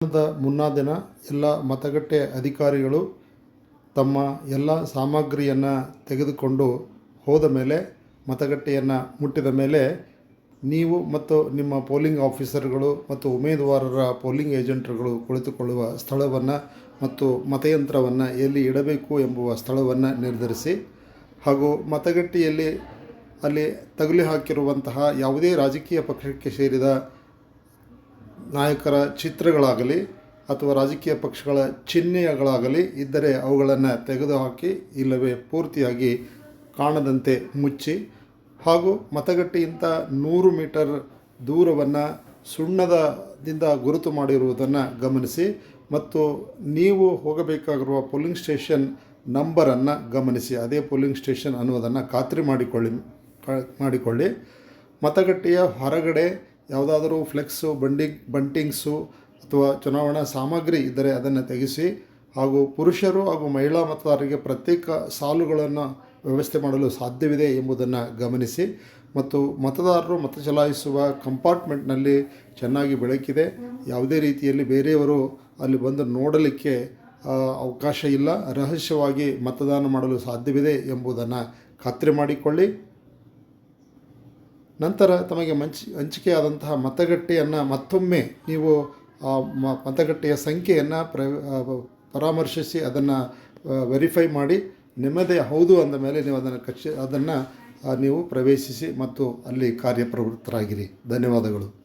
ಮತದಾನದ ಮುನ್ನಾ ದಿನ ಎಲ್ಲ ಮತಗಟ್ಟೆ ಅಧಿಕಾರಿಗಳು ತಮ್ಮ ಎಲ್ಲ ಸಾಮಗ್ರಿಯನ್ನು ತೆಗೆದುಕೊಂಡು ಹೋದ ಮೇಲೆ, ಮತಗಟ್ಟೆಯನ್ನು ಮುಟ್ಟಿದ ಮೇಲೆ ನೀವು ಮತ್ತು ನಿಮ್ಮ ಪೋಲಿಂಗ್ ಆಫೀಸರ್ಗಳು ಮತ್ತು ಉಮೇದುವಾರರ ಪೋಲಿಂಗ್ ಏಜೆಂಟ್ರುಗಳು ಕುಳಿತುಕೊಳ್ಳುವ ಸ್ಥಳವನ್ನು ಮತ್ತು ಮತಯಂತ್ರವನ್ನು ಎಲ್ಲಿ ಇಡಬೇಕು ಎಂಬುವ ಸ್ಥಳವನ್ನು ನಿರ್ಧರಿಸಿ ಹಾಗೂ ಮತಗಟ್ಟೆಯಲ್ಲಿ ಅಲ್ಲಿ ತಗುಲಿ ಹಾಕಿರುವಂತಹ ಯಾವುದೇ ರಾಜಕೀಯ ಪಕ್ಷಕ್ಕೆ ಸೇರಿದ ನಾಯಕರ ಚಿತ್ರಗಳಾಗಲಿ ಅಥವಾ ರಾಜಕೀಯ ಪಕ್ಷಗಳ ಚಿಹ್ನೆಗಳಾಗಲಿ ಇದ್ದರೆ ಅವುಗಳನ್ನು ತೆಗೆದುಹಾಕಿ ಇಲ್ಲವೇ ಪೂರ್ತಿಯಾಗಿ ಕಾಣದಂತೆ ಮುಚ್ಚಿ ಹಾಗೂ ಮತಗಟ್ಟೆಯಿಂದ ನೂರು ಮೀಟರ್ ದೂರವನ್ನು ಸುಣ್ಣದದಿಂದ ಗುರುತು ಮಾಡಿರುವುದನ್ನು ಗಮನಿಸಿ ಮತ್ತು ನೀವು ಹೋಗಬೇಕಾಗಿರುವ ಪೋಲಿಂಗ್ ಸ್ಟೇಷನ್ ನಂಬರನ್ನು ಗಮನಿಸಿ, ಅದೇ ಪೋಲಿಂಗ್ ಸ್ಟೇಷನ್ ಅನ್ನುವುದನ್ನು ಖಾತ್ರಿ ಮಾಡಿಕೊಳ್ಳಿ ಮಾಡಿಕೊಳ್ಳಿ. ಮತಗಟ್ಟೆಯ ಹೊರಗಡೆ ಯಾವುದಾದರೂ ಫ್ಲೆಕ್ಸು ಬಂಡಿಂಗ್ ಬಂಟಿಂಗ್ಸು ಅಥವಾ ಚುನಾವಣಾ ಸಾಮಗ್ರಿ ಇದ್ದರೆ ಅದನ್ನು ತೆಗೆಸಿ ಹಾಗೂ ಪುರುಷರು ಹಾಗೂ ಮಹಿಳಾ ಮತದಾರರಿಗೆ ಪ್ರತ್ಯೇಕ ಸಾಲುಗಳನ್ನು ವ್ಯವಸ್ಥೆ ಮಾಡಲು ಸಾಧ್ಯವಿದೆ ಎಂಬುದನ್ನು ಗಮನಿಸಿ ಮತ್ತು ಮತದಾರರು ಮತ ಚಲಾಯಿಸುವ ಕಂಪಾರ್ಟ್ಮೆಂಟ್ನಲ್ಲಿ ಚೆನ್ನಾಗಿ ಬೆಳಕಿದೆ. ಯಾವುದೇ ರೀತಿಯಲ್ಲಿ ಬೇರೆಯವರು ಅಲ್ಲಿ ಬಂದು ನೋಡಲಿಕ್ಕೆ ಅವಕಾಶ ಇಲ್ಲ. ರಹಸ್ಯವಾಗಿ ಮತದಾನ ಮಾಡಲು ಸಾಧ್ಯವಿದೆ ಎಂಬುದನ್ನು ಖಾತ್ರಿ ಮಾಡಿಕೊಳ್ಳಿ. ನಂತರ ತಮಗೆ ಮಂಚ್, ಹಂಚಿಕೆಯಾದಂತಹ ಮತಗಟ್ಟೆಯನ್ನು ಮತ್ತೊಮ್ಮೆ ನೀವು ಆ ಮತಗಟ್ಟೆಯ ಸಂಖ್ಯೆಯನ್ನು ಪ್ರ ಪರಾಮರ್ಶಿಸಿ ಅದನ್ನು ವೆರಿಫೈ ಮಾಡಿ ನಿಮ್ಮದೇ ಹೌದು ಅಂದ ಮೇಲೆ ನೀವು ಅದನ್ನು ಕಚ್ಚಿ, ಅದನ್ನು ನೀವು ಪ್ರವೇಶಿಸಿ ಮತ್ತು ಅಲ್ಲಿ ಕಾರ್ಯಪ್ರವೃತ್ತರಾಗಿರಿ. ಧನ್ಯವಾದಗಳು.